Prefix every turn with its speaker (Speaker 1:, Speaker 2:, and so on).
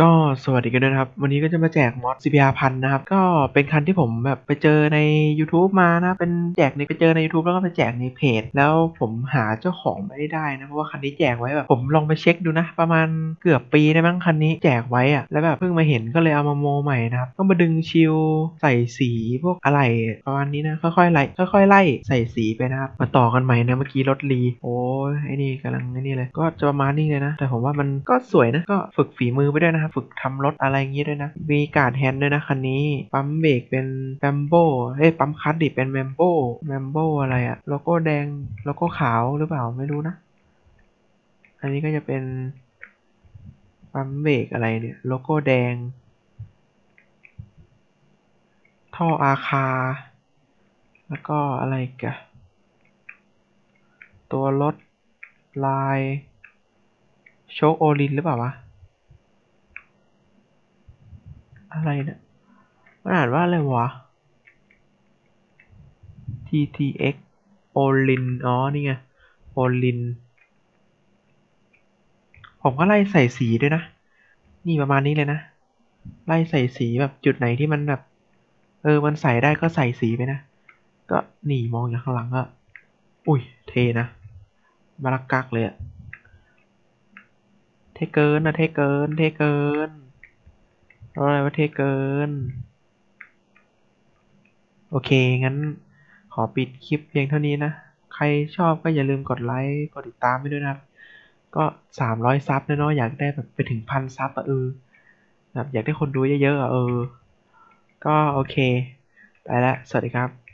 Speaker 1: ก็สวัสดีกันด้วยนะครับ วันนี้ก็จะมาแจกมอส CPR พันนะครับ ก็เป็นคันที่ผมแบบไปเจอใน YouTube มานะ เป็นแจกในไปเจอใน YouTube แล้วก็ไปแจกในเพจ แล้วผมหาเจ้าของไม่ได้นะ เพราะว่าคันนี้แจกไว้แบบผมลองไปเช็คดูนะ ประมาณเกือบปีได้มั้งคันนี้แจกไว้อะแล้วแบบเพิ่งมาเห็นก็เลยเอามาโมใหม่นะครับ ก็มาดึงชิลใส่สีพวกอะไรประมาณนี้นะ ค่อยๆไล่ค่อยๆไล่ใส่สีไปนะครับ มาต่อกันใหม่นะเมื่อกี้รถรีโอ้ยไอ้นี่กำลังไอ้นี่เลยก็จะประมาณนี้เลยนะ แต่ผมว่ามันก็สวยนะก็ฝึกฝีมือไปด้วยนะครับฝึกทำรถอะไรอย่างงี้ด้วยนะ มีการ์ดแฮนด์ด้วยนะคันนี้ ปั๊มเบรกเป็นแบมโบเอ้ยปั๊มคลัตช์ดิเป็นแมมโบแมมโบอะไรอะโลโก้แดงโลโก้ขาวหรือเปล่าไม่รู้นะ อันนี้ก็จะเป็นปั๊มเบรกอะไรเนี่ยโลโก้แดง ท่ออาคา แล้วก็อะไรกันตัวรถลายโชคโอลินหรือเปล่าวะ อะไรเนี่ยมันอ่านว่าอะไรวะ TTX โอลิน อ๋อ นี่ไง โอลิน ผมก็ไล่ใส่สีด้วยนะ นี่ประมาณนี้เลยนะ ไล่ใส่สีแบบจุดไหนที่มันแบบ เออ มันใส่ได้ก็ใส่สีไปนะ ก็นี่มองจากข้างหลังก็ อุ้ย เทนะมาลักกักเลยอะเทเกินนะเทเกิน เทเกิน รถอะไรประเทศเกิน โอเค งั้นขอปิดคลิปเพียงเท่านี้นะ ใครชอบก็อย่าลืมกดไลค์ กดติดตามไว้ด้วยนะครับ ก็สามร้อยซับนะเนาะอยากได้แบบไปถึงพันซับอะเออแบบอยากได้คนดูเยอะๆอะเออ ก็โอเค ไปละสวัสดีครับ